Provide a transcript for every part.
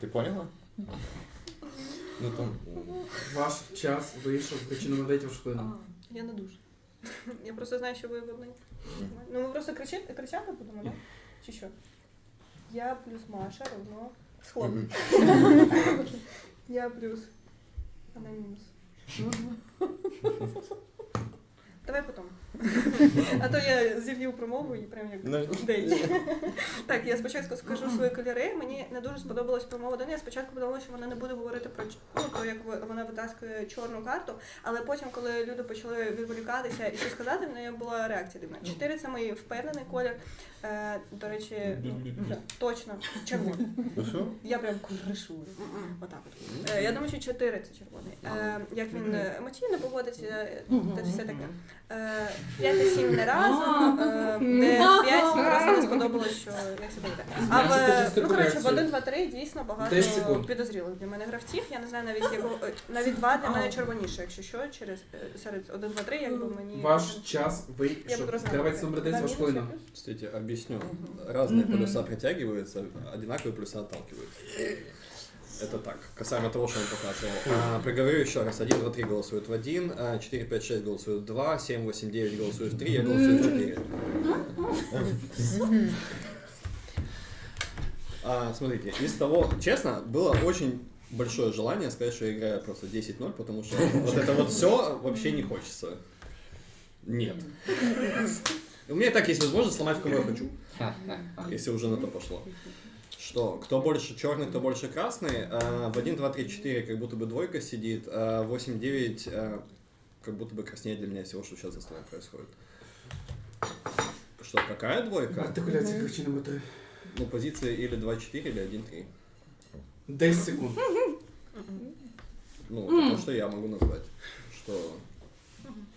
Ты поняла? Ну там... Ваш час вийшов, причину надаєте в шпину. Я не дуже. Я просто знаю, що ви в одній. Ну ми просто кричати, кричати будемо, да? Чи що? Я плюс Маша равно. Мгм. Я плюс. Она минус. Давай потом. А то я зів'ю промову і прям як Ну, Так, я спочатку скажу свої кольори. Мені не дуже сподобалась промова Дани. Я спочатку подумала, що вона не буде говорити про ну, про як вона витаскує чорну карту, але потім, коли люди почали відволікатися і що сказати, в неї була реакція дивна. Чотири це мій впевнений колір. Е, до речі, ну, точно червоний. Ну? Я прям кришую. Отак от. Е, я думаю, що чотири це червоний. Е, як він емоційно поводиться, та все таке. Е, П'ять і сім не разом, е, де п'ять просто не сподобалось, що як це буде. А Значить, ти в, ж ну, коротше, в стипуляцію. 1, 2, 3 дійсно багато 10 секунд. підозрілих для мене гравців. Я не знаю навіть якого е, навіть два для мене червоніше, якщо що, через е, серед 1, 2, 3, якби мені. Ваш час Я вийшов. буду розглядати. Гравець номер 10, Два ваш мінуси, хвилина. плюс. Кстати, объясню. Разные полюса притягиваются, одинаковые полюса отталкиваются. Это так, касаемо того, что он показывал. А, приговорю еще раз. 1, 2, 3 голосуют в 1, 4, 5, 6 голосуют в 2, 7, 8, 9 голосуют в 3, я голосую в 4. А, смотрите, из того, честно, было очень большое желание сказать, что я играю просто 10-0, потому что вот это вот все вообще не хочется. Нет. У меня и так есть возможность сломать, кого я хочу. Если уже на то пошло. Что, кто больше черный, кто больше красный, э, в 1, 2, 3, 4 как будто бы двойка сидит, а 8, 9 э, как будто бы краснее для меня всего, что сейчас за столом происходит. Что, какая двойка? Артикуляція ключі номер 3. Ну, позиции или 2-4, или 1-3. 10 секунд. Ну, это то, что я могу назвать. Что...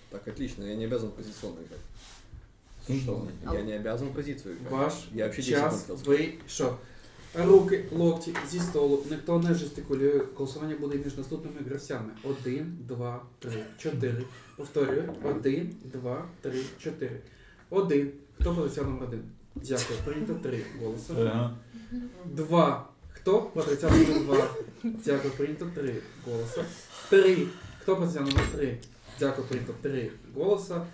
Так, отлично, я не обязан позиционно играть. Что? Я не обязан позицию играть. Ваш Я вообще 10 час вийшов. Руки, локті зі столу. Ніхто не жестикулює. Голосування буде між наступними гравцями. 1, 2, 3, 4. Повторюю. 1, 2, 3, 4. 1. Хто позиція номер 1? Дякую. Прийнято 3 голоси. Ага. 2. Хто позиція номер 2? Дякую. Прийнято 3 голоси. 3. Хто позиція номер 3? Дякую. Прийнято 3 голоса.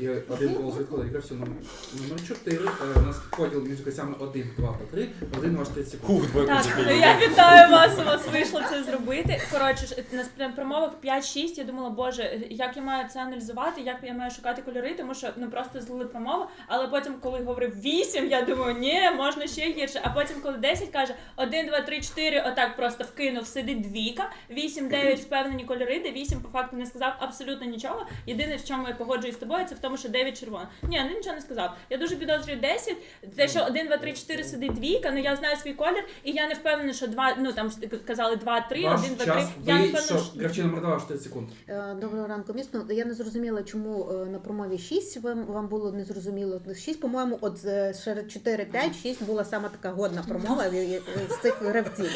І один голос відходить гравцю номер, номер 4. Е, У нас поділ між гравцями 1, 2 та 3. Один ваш 30 секунд. Двойку Так, я вітаю вас, у вас вийшло це зробити. Коротше, ж, на сп- на промовах 5-6 я думала, боже, як я маю це аналізувати, як я маю шукати кольори, тому що ну просто злили промову. Але потім, коли говорив 8, я думаю, ні, можна ще гірше. А потім, коли 10 каже 1, 2, 3, 4, отак просто вкинув, сидить двійка, 8, 9 впевнені кольори, де 8 по факту не сказав абсолютно нічого. Єдине, в чому я погоджуюсь з тобою, це в тому, що 9 червона. Ні, ну нічого не сказав. Я дуже підозрюю 10, те, що 1, 2, 3, 4 сидить двійка, ну я знаю свій колір, і я не впевнена, що 2, ну там казали 2, 3, Ваш 1, 2, 3. час Я не впевнена, що... Номер 2 ваш 30 секунд. Е, Доброго ранку, місто. Я не зрозуміла, чому е, на промові 6 вам, вам було незрозуміло. 6, по-моєму, от е, серед 4, 5, 6 була саме така годна промова е, е, з цих гравців.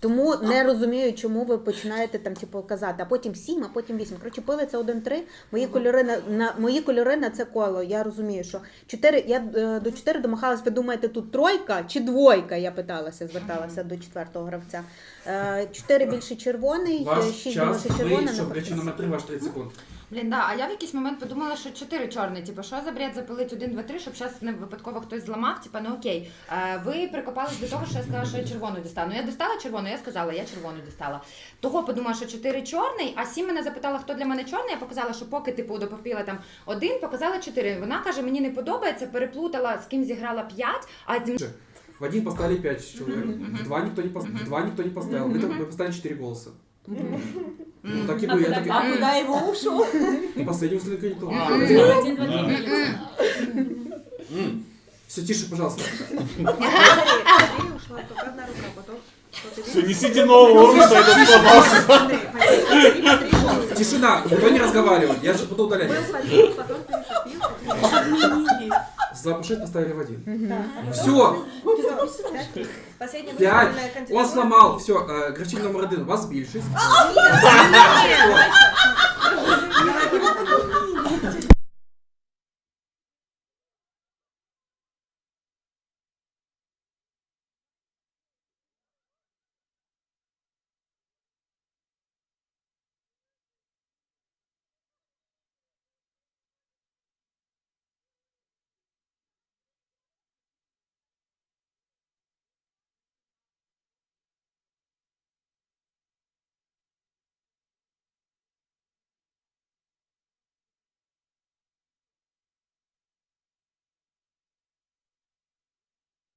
Тому не розумію, чому ви починаєте там типу казати, а потім 7, а потім 8. Коротше, пили це 1-3. Мої кольори на, на мої кольори на це коло. Я розумію, що 4, я е, до 4 домагалась, ви думаєте, тут тройка чи двойка? Я питалася, зверталася до четвертого гравця. 4 більше червоний, Ваш 6 час більше червона. вийшов. Гравчі номер 3 ваш 30 секунд. Блін, да, а я в якийсь момент подумала, що чотири чорні. Типу, що за бред запилить один, два, три, щоб зараз не випадково хтось зламав. Типу, ну окей. Е, ви прикопались до того, що я сказала, що я червону дістану. Я достала червону, я сказала, я червону дістала. Того подумала, що чотири чорний, а сім мене запитала, хто для мене чорний. Я показала, що поки типу допопіла там один, показала чотири. Вона каже, мені не подобається, переплутала, з ким зіграла п'ять, а зі В один поставили 5 человек, в два никто не, пос- в два никто не поставил. Вы, поставили 4 голоса. Ну, так а я. А куда его ушел? И последний условие не а, Все, тише, пожалуйста. Все, несите нового урода, это Тишина, никто не разговаривает, я же буду удалять. Был один, потом перешипил. Запу 6 поставили в один. Да. Все, Последняя Пять. он сломал. Все, гравчик номер один. У вас більшість.